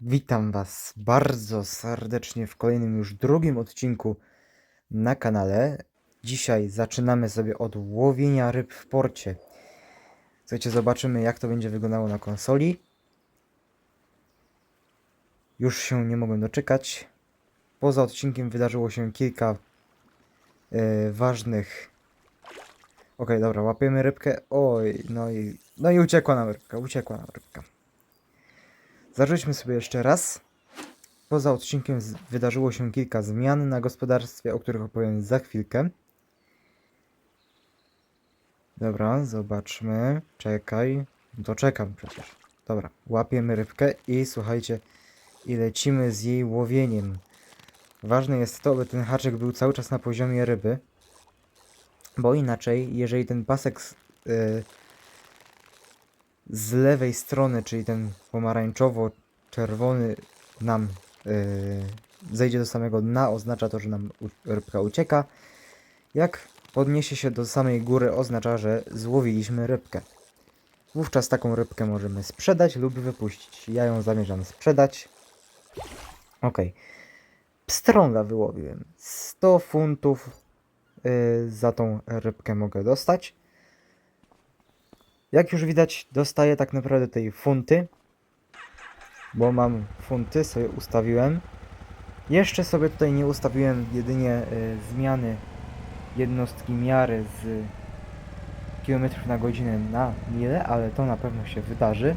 Witam Was bardzo serdecznie w kolejnym już drugim odcinku na kanale. Dzisiaj zaczynamy sobie od łowienia ryb w porcie. Słuchajcie, zobaczymy jak to będzie wyglądało na konsoli. Już się nie mogłem doczekać. Poza odcinkiem wydarzyło się kilka e, ważnych... Okej, dobra, łapiemy rybkę. Oj, no i, no i uciekła nam rybka, uciekła nam rybka. Zarzućmy sobie jeszcze raz. Poza odcinkiem wydarzyło się kilka zmian na gospodarstwie, o których opowiem za chwilkę. Dobra, zobaczmy. Czekaj. To czekam przecież. Dobra, łapiemy rybkę i słuchajcie, i lecimy z jej łowieniem. Ważne jest to, by ten haczyk był cały czas na poziomie ryby, bo inaczej, jeżeli ten pasek s- y, z lewej strony, czyli ten pomarańczowo-czerwony nam yy, zejdzie do samego dna, oznacza to, że nam rybka ucieka. Jak podniesie się do samej góry, oznacza, że złowiliśmy rybkę. Wówczas taką rybkę możemy sprzedać lub wypuścić. Ja ją zamierzam sprzedać. Ok. Pstrąga wyłowiłem. 100 funtów yy, za tą rybkę mogę dostać. Jak już widać, dostaję tak naprawdę tej funty, bo mam funty, sobie ustawiłem. Jeszcze sobie tutaj nie ustawiłem jedynie y, zmiany jednostki miary z kilometrów na godzinę na mile, ale to na pewno się wydarzy.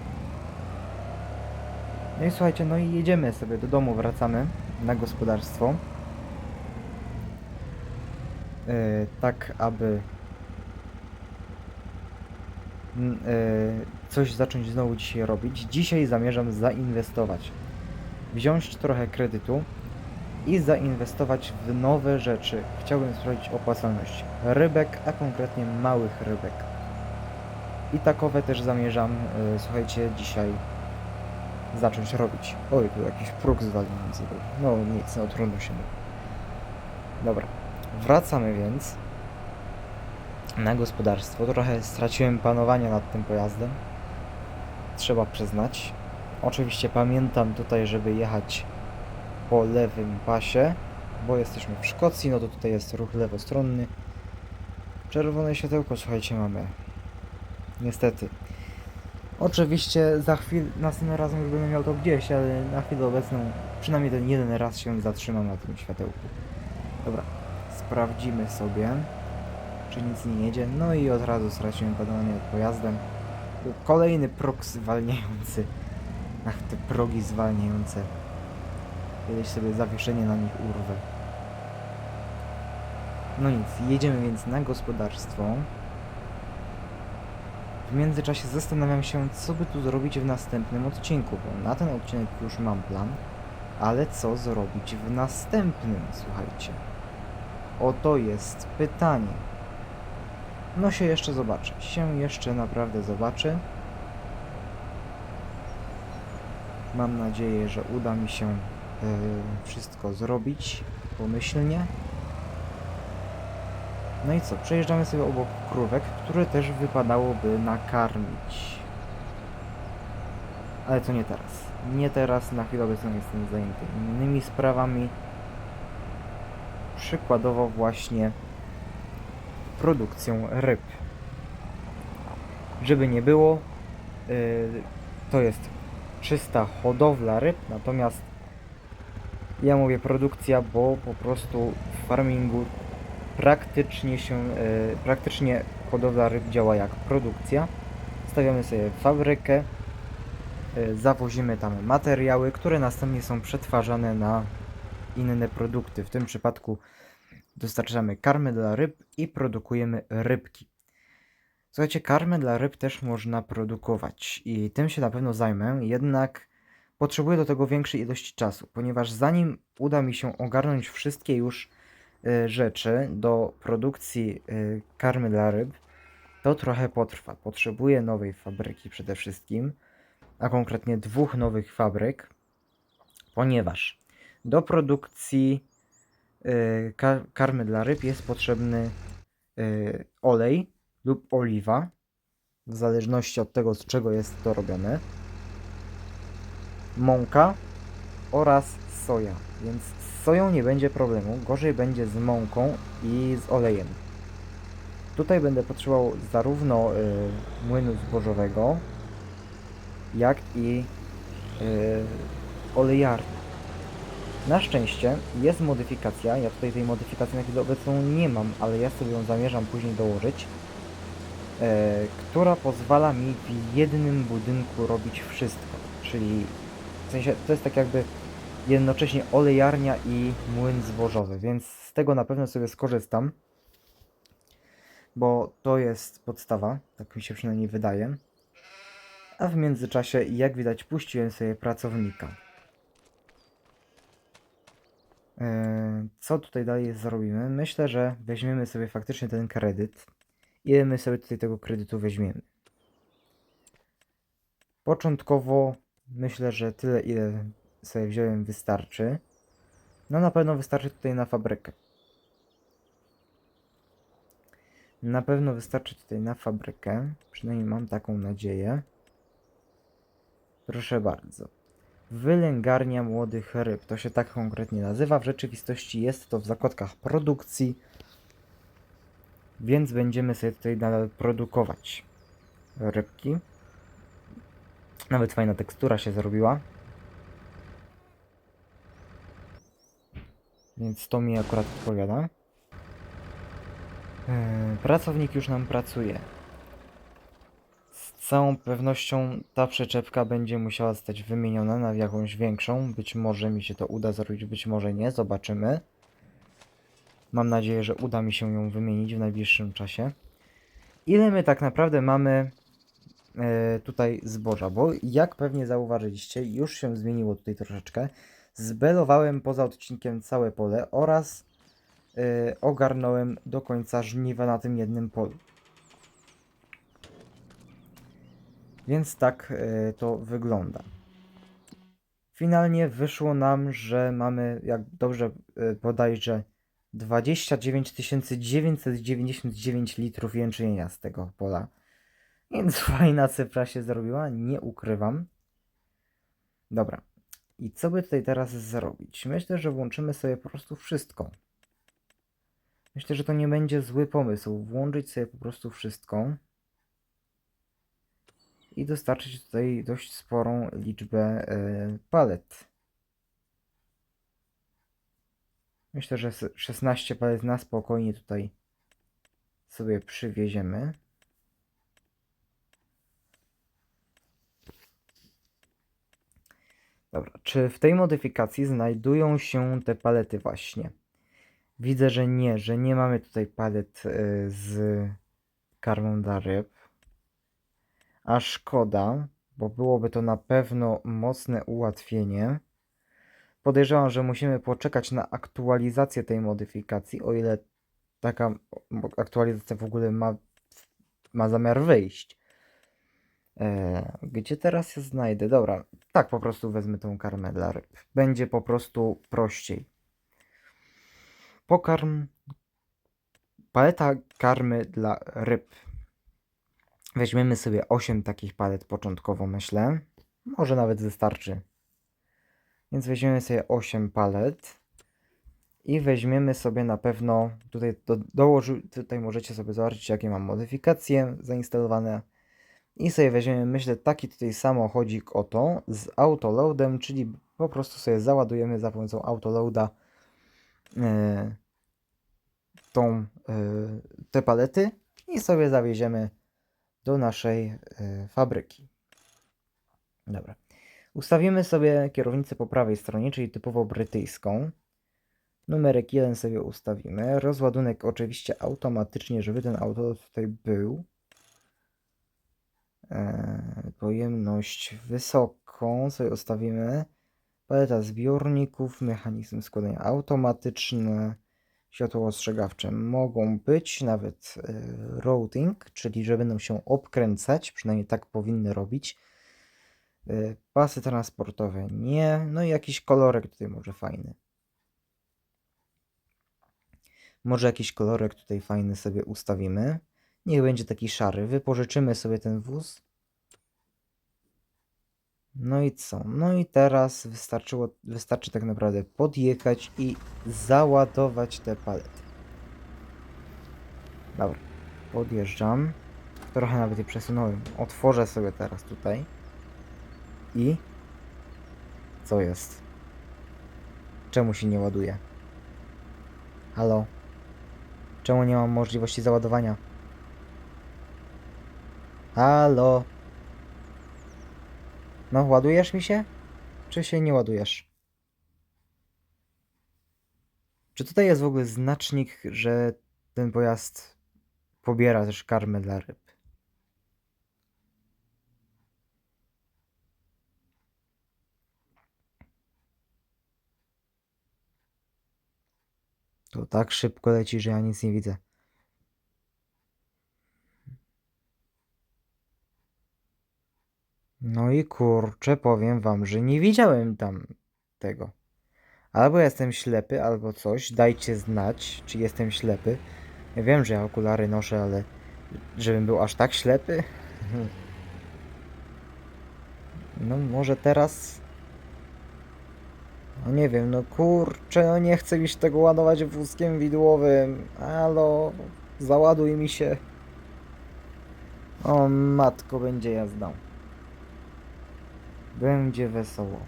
No i słuchajcie, no i jedziemy sobie do domu, wracamy na gospodarstwo. Y, tak, aby coś zacząć znowu dzisiaj robić. Dzisiaj zamierzam zainwestować. Wziąć trochę kredytu i zainwestować w nowe rzeczy. Chciałbym sprawdzić opłacalność rybek, a konkretnie małych rybek. I takowe też zamierzam, e, słuchajcie, dzisiaj zacząć robić. Oj, tu jakiś próg zwalniający był. No nic, no trudno się mówi. Dobra, wracamy więc na gospodarstwo. Trochę straciłem panowanie nad tym pojazdem. Trzeba przyznać. Oczywiście pamiętam tutaj, żeby jechać po lewym pasie, bo jesteśmy w Szkocji, no to tutaj jest ruch lewostronny. Czerwone światełko, słuchajcie, mamy. Niestety. Oczywiście za chwilę, następnym razem już będę miał to gdzieś, ale na chwilę obecną przynajmniej ten jeden raz się zatrzymam na tym światełku. Dobra, sprawdzimy sobie czy nic nie jedzie. No i od razu straciłem panowanie nad pojazdem. Kolejny prog zwalniający. Ach, te progi zwalniające. Kiedyś sobie zawieszenie na nich urwę. No nic, jedziemy więc na gospodarstwo. W międzyczasie zastanawiam się, co by tu zrobić w następnym odcinku, bo na ten odcinek już mam plan, ale co zrobić w następnym, słuchajcie. Oto jest pytanie. No się jeszcze zobaczy. Się jeszcze naprawdę zobaczy. Mam nadzieję, że uda mi się e, wszystko zrobić pomyślnie. No i co? Przejeżdżamy sobie obok krówek, które też wypadałoby nakarmić. Ale to nie teraz. Nie teraz, na chwilę obecną jestem zajęty innymi sprawami. Przykładowo właśnie produkcją ryb. Żeby nie było, yy, to jest czysta hodowla ryb, natomiast ja mówię produkcja, bo po prostu w farmingu praktycznie się, yy, praktycznie hodowla ryb działa jak produkcja. Stawiamy sobie fabrykę, yy, zawozimy tam materiały, które następnie są przetwarzane na inne produkty. W tym przypadku dostarczamy karmy dla ryb i produkujemy rybki. Słuchajcie, karmę dla ryb też można produkować i tym się na pewno zajmę, jednak potrzebuję do tego większej ilości czasu, ponieważ zanim uda mi się ogarnąć wszystkie już y, rzeczy do produkcji y, karmy dla ryb, to trochę potrwa. Potrzebuję nowej fabryki przede wszystkim, a konkretnie dwóch nowych fabryk, ponieważ do produkcji y, ka- karmy dla ryb jest potrzebny y, olej lub oliwa, w zależności od tego, z czego jest to robione, mąka oraz soja, więc z soją nie będzie problemu, gorzej będzie z mąką i z olejem. Tutaj będę potrzebował zarówno y, młynu zbożowego, jak i y, olejarni. Na szczęście jest modyfikacja, ja tutaj tej modyfikacji na chwilę obecną nie mam, ale ja sobie ją zamierzam później dołożyć, e, która pozwala mi w jednym budynku robić wszystko, czyli w sensie to jest tak jakby jednocześnie olejarnia i młyn zbożowy, więc z tego na pewno sobie skorzystam, bo to jest podstawa, tak mi się przynajmniej wydaje. A w międzyczasie, jak widać, puściłem sobie pracownika. E, Co tutaj dalej zrobimy? Myślę, że weźmiemy sobie faktycznie ten kredyt. Ile my sobie tutaj tego kredytu weźmiemy? Początkowo myślę, że tyle, ile sobie wziąłem, wystarczy. No na pewno wystarczy tutaj na fabrykę. Na pewno wystarczy tutaj na fabrykę. Przynajmniej mam taką nadzieję. Proszę bardzo. Wylęgarnia młodych ryb. To się tak konkretnie nazywa. W rzeczywistości jest to w zakładkach produkcji. Więc będziemy sobie tutaj nadal produkować rybki. Nawet fajna tekstura się zrobiła. Więc to mi akurat odpowiada. Yy, Pracownik już nam pracuje. Całą pewnością ta przyczepka będzie musiała zostać wymieniona na jakąś większą. Być może mi się to uda zrobić, być może nie. Zobaczymy. Mam nadzieję, że uda mi się ją wymienić w najbliższym czasie. Ile my tak naprawdę mamy e, tutaj zboża? Bo jak pewnie zauważyliście, już się zmieniło tutaj troszeczkę. Zbelowałem poza odcinkiem całe pole oraz e, ogarnąłem do końca żniwa na tym jednym polu. Więc tak e, to wygląda. Finalnie wyszło nam, że mamy, jak dobrze bodajże, 29 999 litrów jęczmienia z tego pola. Więc fajna cyfra się zrobiła, nie ukrywam. Dobra. I co by tutaj teraz zrobić? Myślę, że włączymy sobie po prostu wszystko. Myślę, że to nie będzie zły pomysł. Włączyć sobie po prostu wszystko i dostarczyć tutaj dość sporą liczbę e, palet. Myślę, że s- 16 palet na spokojnie tutaj sobie przywieziemy. Dobra, czy w tej modyfikacji znajdują się te palety właśnie? Widzę, że nie, że nie mamy tutaj palet e, z karmą dla ryb. A szkoda, bo byłoby to na pewno mocne ułatwienie. Podejrzewam, że musimy poczekać na aktualizację tej modyfikacji, o ile taka aktualizacja w ogóle ma, ma zamiar wyjść. E, gdzie teraz się znajdę? Dobra, tak po prostu wezmę tą karmę dla ryb. Będzie po prostu prościej. Pokarm. Paleta karmy dla ryb. Weźmiemy sobie 8 takich palet początkowo, myślę. Może nawet wystarczy. Więc weźmiemy sobie 8 palet. I weźmiemy sobie na pewno, tutaj do, dołoży, tutaj możecie sobie zobaczyć jakie mam modyfikacje zainstalowane. I sobie weźmiemy, myślę, taki tutaj samochodzik oto z autoloadem, czyli po prostu sobie załadujemy za pomocą autoloada e, tą, e, te palety i sobie zawieziemy do naszej e, fabryki. Dobra. Ustawimy sobie kierownicę po prawej stronie, czyli typowo brytyjską. Numerek 1 sobie ustawimy. Rozładunek oczywiście automatycznie, żeby ten auto tutaj był. Eee, pojemność wysoką sobie ustawimy. Paleta zbiorników, mechanizm składania automatyczny, światło ostrzegawcze mogą być, nawet e, routing, czyli że będą się obkręcać, przynajmniej tak powinny robić. E, pasy transportowe nie, no i jakiś kolorek tutaj może fajny. Może jakiś kolorek tutaj fajny sobie ustawimy. Niech będzie taki szary. Wypożyczymy sobie ten wóz. No i co? No i teraz wystarczyło, wystarczy tak naprawdę podjechać i załadować te palety. Dobra, podjeżdżam. Trochę nawet je przesunąłem. Otworzę sobie teraz tutaj. I... Co jest? Czemu się nie ładuje? Halo? Czemu nie mam możliwości załadowania? Halo? No, ładujesz mi się? Czy się nie ładujesz? Czy tutaj jest w ogóle znacznik, że ten pojazd pobiera też karmę dla ryb? To tak szybko leci, że ja nic nie widzę. No i kurczę, powiem wam, że nie widziałem tam tego. Albo jestem ślepy, albo coś. Dajcie znać, czy jestem ślepy. Ja wiem, że ja okulary noszę, ale żebym był aż tak ślepy? No może teraz... No nie wiem, no kurczę, no nie chcę już tego ładować wózkiem widłowym. Halo, załaduj mi się. O matko, będzie jazda. Będzie wesoło.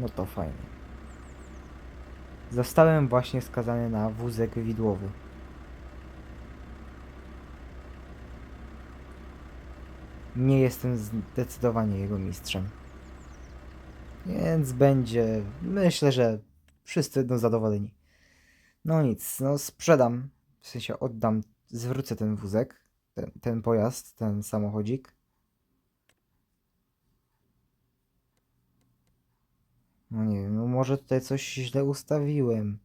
No to fajnie. Zostałem właśnie skazany na wózek widłowy. Nie jestem zdecydowanie jego mistrzem. Więc będzie. Myślę, że wszyscy będą zadowoleni. No nic, no sprzedam. W sensie oddam, zwrócę ten wózek, ten, ten pojazd, ten samochodzik. No nie wiem, no może tutaj coś źle ustawiłem.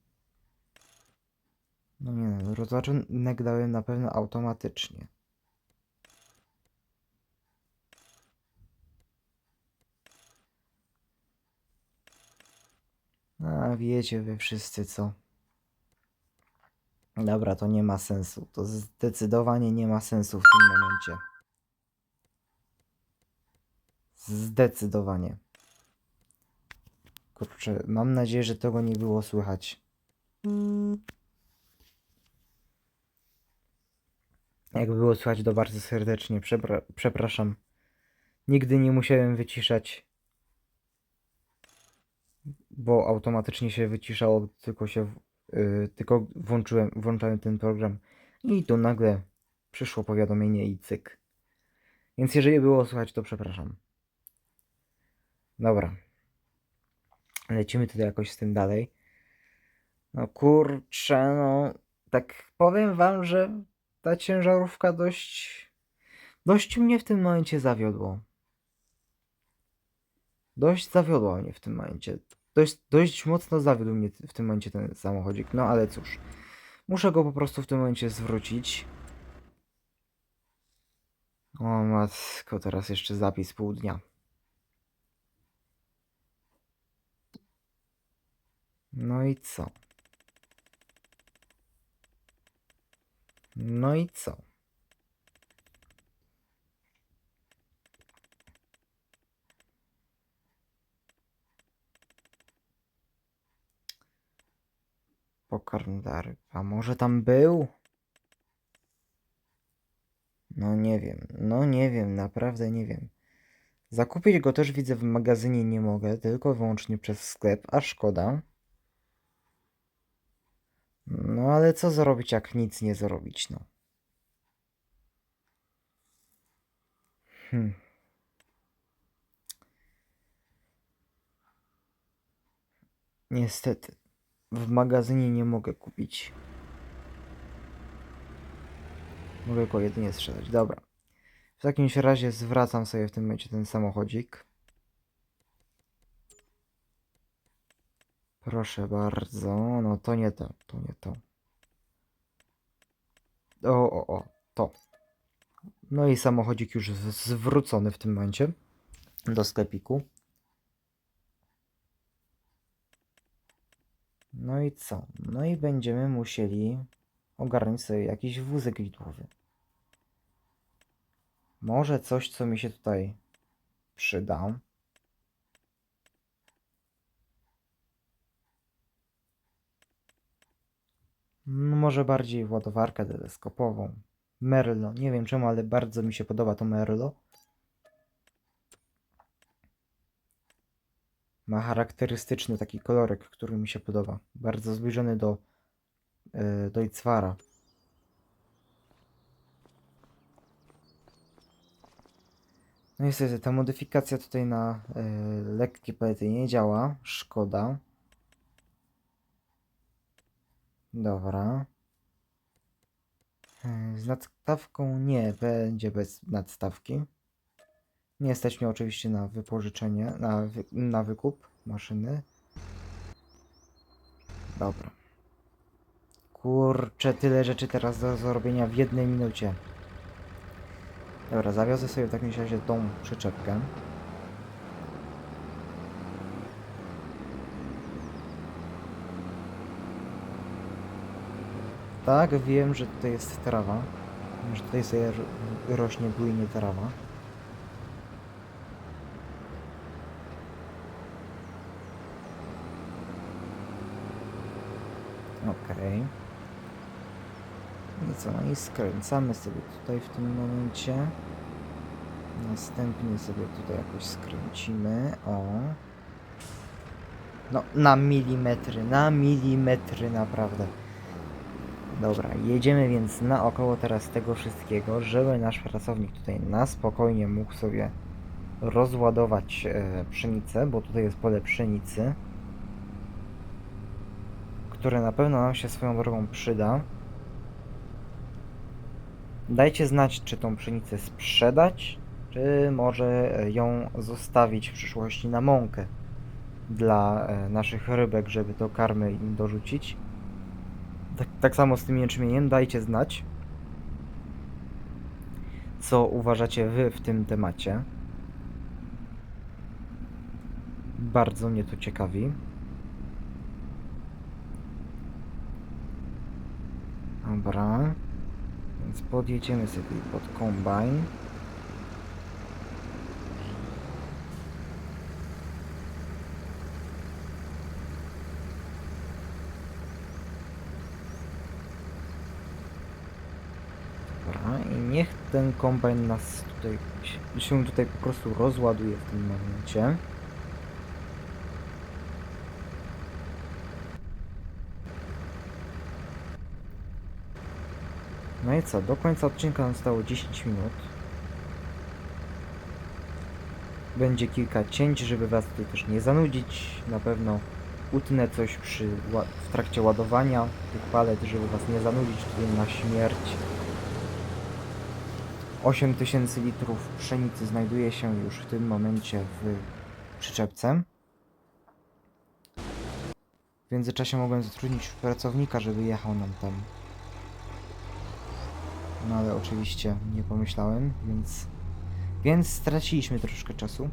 No nie wiem, rozładunek dałem na pewno automatycznie. A wiecie wy wszyscy co. Dobra, to nie ma sensu. To zdecydowanie nie ma sensu w tym momencie. Zdecydowanie. Kurczę, mam nadzieję, że tego nie było słychać. Jakby było słychać, to bardzo serdecznie przepra przepraszam. Nigdy nie musiałem wyciszać, bo automatycznie się wyciszało, tylko się yy, tylko włączyłem, włączałem ten program i tu nagle przyszło powiadomienie i cyk. Więc jeżeli było słychać, to przepraszam. Dobra. Lecimy tutaj jakoś z tym dalej. No kurczę, no tak powiem wam, że ta ciężarówka dość dość mnie w tym momencie zawiodło. Dość zawiodła mnie w tym momencie. Dość, dość mocno zawiódł mnie w tym momencie ten samochodzik. No ale cóż. Muszę go po prostu w tym momencie zwrócić. O matko, teraz jeszcze zapis pół dnia. No i co? No i co? Pokarm dla ryb. A może tam był? No nie wiem, no nie wiem, naprawdę nie wiem. Zakupić go też widzę w magazynie nie mogę, tylko wyłącznie przez sklep, a szkoda. No ale co zrobić, jak nic nie zrobić, no. Hmm. Niestety, w magazynie nie mogę kupić. Mogę go jedynie sprzedać. Dobra. W takim razie zwracam sobie w tym momencie ten samochodzik. Proszę bardzo. No to nie to, to nie to. O, o, o, to. No i samochodzik już zwrócony w tym momencie do sklepiku. No i co? No i będziemy musieli ogarnąć sobie jakiś wózek widłowy. Może coś, co mi się tutaj przyda. No, może bardziej ładowarkę teleskopową. Merlo. Nie wiem czemu, ale bardzo mi się podoba to Merlo. Ma charakterystyczny taki kolorek, który mi się podoba. Bardzo zbliżony do yy, Deutzwara. No niestety, ta modyfikacja tutaj na y, lekkie palety nie działa. Szkoda. Dobra. Y, Z nadstawką nie, będzie bez nadstawki. Nie mnie oczywiście na wypożyczenie, na, wy, na wykup maszyny. Dobra. Kurczę, tyle rzeczy teraz do zrobienia w jednej minucie. Dobra, zawiozę sobie w takim razie tą przyczepkę. Tak, wiem, że tutaj jest trawa. Że tutaj sobie ro- rośnie bujnie trawa. Okej. I co, no i skręcamy sobie tutaj w tym momencie. Następnie sobie tutaj jakoś skręcimy. O. No, na milimetry, na milimetry naprawdę. Dobra, jedziemy więc naokoło teraz tego wszystkiego, żeby nasz pracownik tutaj na spokojnie mógł sobie rozładować e, pszenicę, bo tutaj jest pole pszenicy, które na pewno nam się swoją drogą przyda. Dajcie znać, czy tą pszenicę sprzedać, czy może ją zostawić w przyszłości na mąkę dla e, naszych rybek, żeby do karmy im dorzucić. Tak, tak samo z tym jęczmieniem, dajcie znać, co uważacie wy w tym temacie. Bardzo mnie to ciekawi. Dobra. Więc podjedziemy sobie pod kombajn. I niech ten kombajn nas tutaj się tutaj po prostu rozładuje w tym momencie. No i co, do końca odcinka nam zostało 10 minut. Będzie kilka cięć, żeby was tutaj też nie zanudzić. Na pewno utnę coś przy, w trakcie ładowania tych palet, żeby was nie zanudzić tutaj na śmierć. 8000 litrów pszenicy znajduje się już w tym momencie w przyczepce. W międzyczasie mogłem zatrudnić pracownika, żeby jechał nam tam. No ale oczywiście nie pomyślałem, więc... Więc straciliśmy troszkę czasu.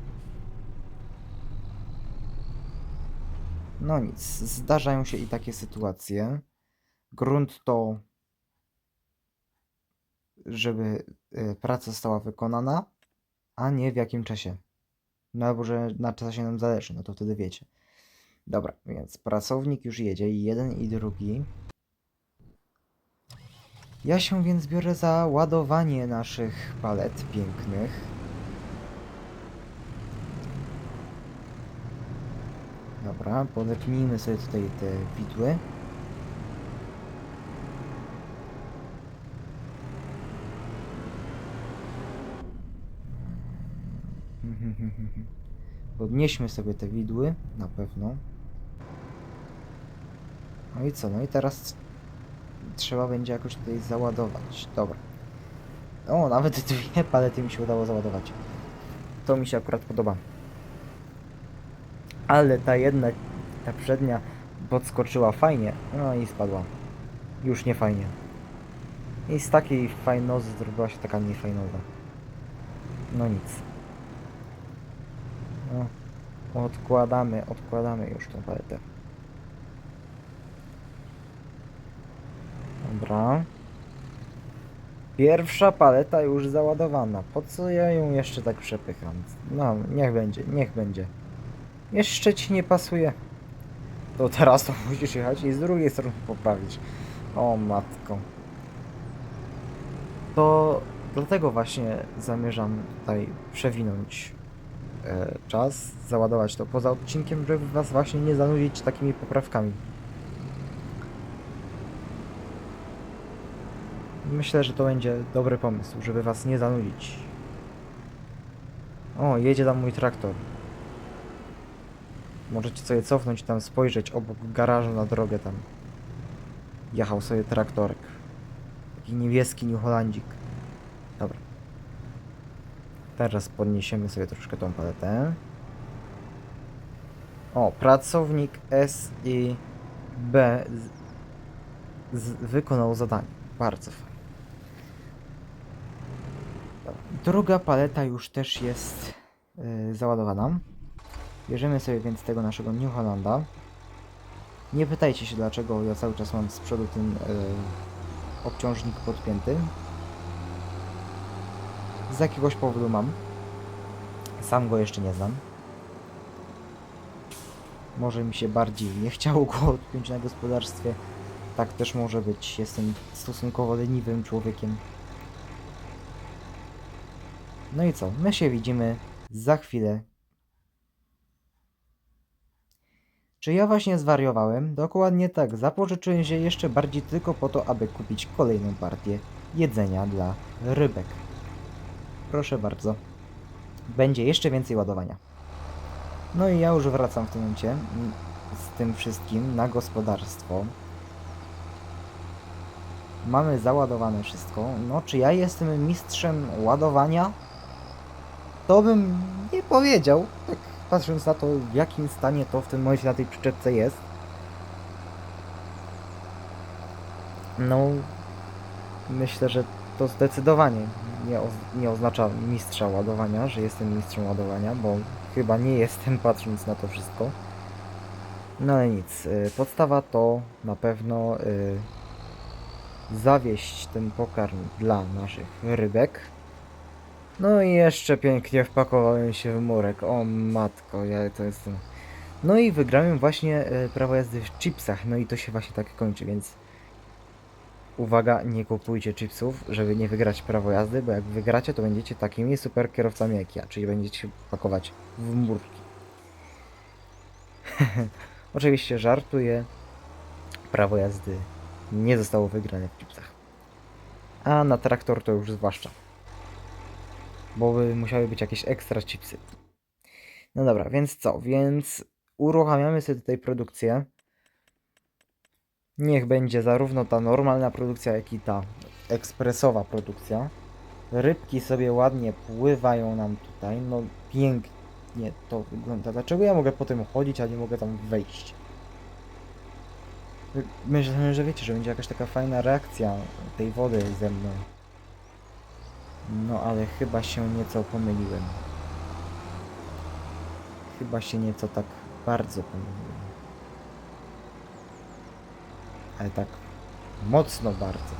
No nic, zdarzają się i takie sytuacje. Grunt to, żeby y, praca została wykonana, a nie w jakim czasie. No albo że na czasie nam zależy, no to wtedy wiecie. Dobra, więc pracownik już jedzie, i jeden i drugi. Ja się więc biorę za ładowanie naszych palet pięknych. Dobra, podepnijmy sobie tutaj te widły. Podnieśmy sobie te widły, na pewno. No i co? No i teraz trzeba będzie jakoś tutaj załadować. Dobra. O, nawet dwie palety mi się udało załadować. To mi się akurat podoba. Ale ta jedna, ta przednia podskoczyła fajnie. No i spadła. Już nie fajnie. I z takiej fajnozy zrobiła się taka niefajnowa. No nic. No. Odkładamy, odkładamy już tą paletę. Dobra. Pierwsza paleta już załadowana. Po co ja ją jeszcze tak przepycham? No, niech będzie, niech będzie. Jeszcze ci nie pasuje. To teraz to musisz jechać i z drugiej strony poprawić. O matko. To dlatego właśnie zamierzam tutaj przewinąć e, czas, załadować to poza odcinkiem, żeby was właśnie nie zanudzić takimi poprawkami. Myślę, że to będzie dobry pomysł, żeby was nie zanudzić. O, jedzie tam mój traktor. Możecie sobie cofnąć tam spojrzeć obok garażu na drogę tam. Jechał sobie traktorek. Taki niebieski New Hollandzik. Dobra. Teraz podniesiemy sobie troszkę tą paletę. O, pracownik S i B z, z, wykonał zadanie. Bardzo fajnie. Dobra. Druga paleta już też jest yy, załadowana. Bierzemy sobie więc tego naszego New Hollanda. Nie pytajcie się dlaczego ja cały czas mam z przodu ten yy, obciążnik podpięty. Z jakiegoś powodu mam. Sam go jeszcze nie znam. Może mi się bardziej nie chciało go odpiąć na gospodarstwie. Tak też może być. Jestem stosunkowo leniwym człowiekiem. No i co? My się widzimy za chwilę. Czy ja właśnie zwariowałem? Dokładnie tak. Zapożyczyłem się jeszcze bardziej tylko po to, aby kupić kolejną partię jedzenia dla rybek. Proszę bardzo. Będzie jeszcze więcej ładowania. No i ja już wracam w tym momencie mm, z tym wszystkim na gospodarstwo. Mamy załadowane wszystko. No, czy ja jestem mistrzem ładowania? To bym nie powiedział, tak patrząc na to, w jakim stanie to w tym momencie na tej przyczepce jest. No, myślę, że to zdecydowanie nie, nie oznacza mistrza ładowania, że jestem mistrzem ładowania, bo chyba nie jestem patrząc na to wszystko. No ale nic, y, podstawa to na pewno y, zawieść ten pokarm dla naszych rybek. No i jeszcze pięknie wpakowałem się w murek. O matko, ja to jestem. No i wygrałem właśnie y, prawo jazdy w chipsach. No i to się właśnie tak kończy, więc uwaga, nie kupujcie chipsów, żeby nie wygrać prawo jazdy, bo jak wygracie, to będziecie takimi super kierowcami jak ja, czyli będziecie pakować w murki. Oczywiście żartuję. Prawo jazdy nie zostało wygrane w chipsach. A na traktor to już zwłaszcza. Bo by musiały być jakieś ekstra chipsy. No dobra, więc co? Więc uruchamiamy sobie tutaj produkcję. Niech będzie zarówno ta normalna produkcja, jak i ta ekspresowa produkcja. Rybki sobie ładnie pływają nam tutaj. No pięknie to wygląda. Dlaczego ja mogę po tym chodzić, a nie mogę tam wejść? My- Myślałem, że wiecie, że będzie jakaś taka fajna reakcja tej wody ze mną. No ale chyba się nieco pomyliłem. Chyba się nieco tak bardzo pomyliłem. Ale tak mocno bardzo,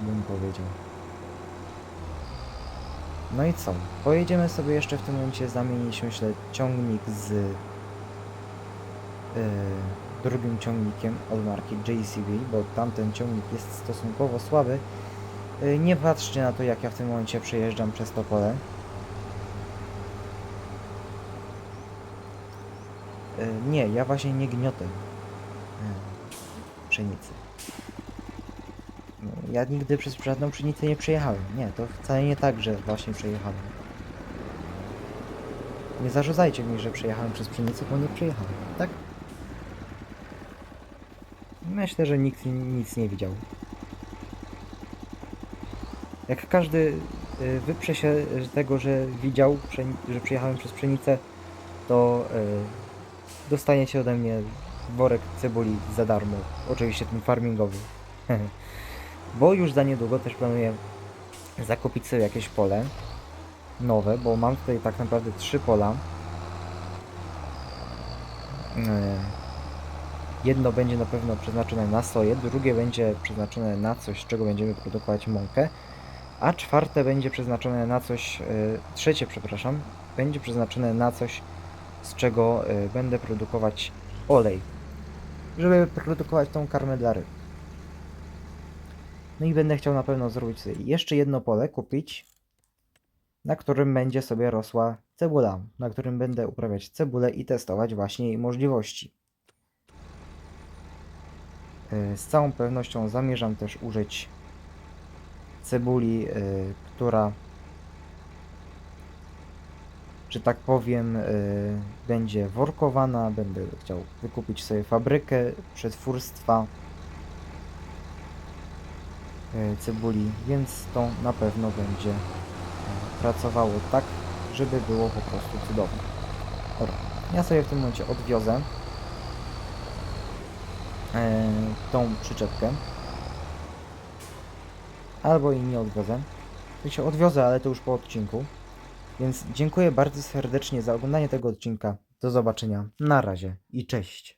bym powiedział. No i co? Pojedziemy sobie jeszcze w tym momencie zamienić, myślę, ciągnik z yy, drugim ciągnikiem od marki JCB, bo tamten ciągnik jest stosunkowo słaby. Yy, nie patrzcie na to, jak ja w tym momencie przejeżdżam przez to pole. Yy, nie, ja właśnie nie gniotę yy, pszenicy. Ja nigdy przez żadną pszenicę nie przejechałem. Nie, to wcale nie tak, że właśnie przejechałem. Nie zarzucajcie mi, że przejechałem przez pszenicę, bo nie przejechałem, tak? Myślę, że nikt nic nie widział. Jak każdy y, wyprze się tego, że widział, że przejechałem przez pszenicę, to y, dostaniecie ode mnie worek cebuli za darmo. Oczywiście ten farmingowy. bo już za niedługo też planuję zakupić sobie jakieś pole nowe, bo mam tutaj tak naprawdę trzy pola. E, Jedno będzie na pewno przeznaczone na soję, drugie będzie przeznaczone na coś, z czego będziemy produkować mąkę, a czwarte będzie przeznaczone na coś, e, trzecie przepraszam, będzie przeznaczone na coś, z czego e, będę produkować olej, żeby produkować tą karmę dla ryb. No i będę chciał na pewno zrobić sobie jeszcze jedno pole, kupić, na którym będzie sobie rosła cebula, na którym będę uprawiać cebulę i testować właśnie jej możliwości. E, Z całą pewnością zamierzam też użyć cebuli, e, która, że tak powiem, e, będzie workowana. Będę chciał wykupić sobie fabrykę przetwórstwa e, cebuli, więc to na pewno będzie pracowało tak, żeby było po prostu cudowne. Dobra, ja sobie w tym momencie odwiozę tą przyczepkę. Albo i nie odwiozę. To się odwiozę, ale to już po odcinku. Więc dziękuję bardzo serdecznie za oglądanie tego odcinka. Do zobaczenia. Na razie i cześć.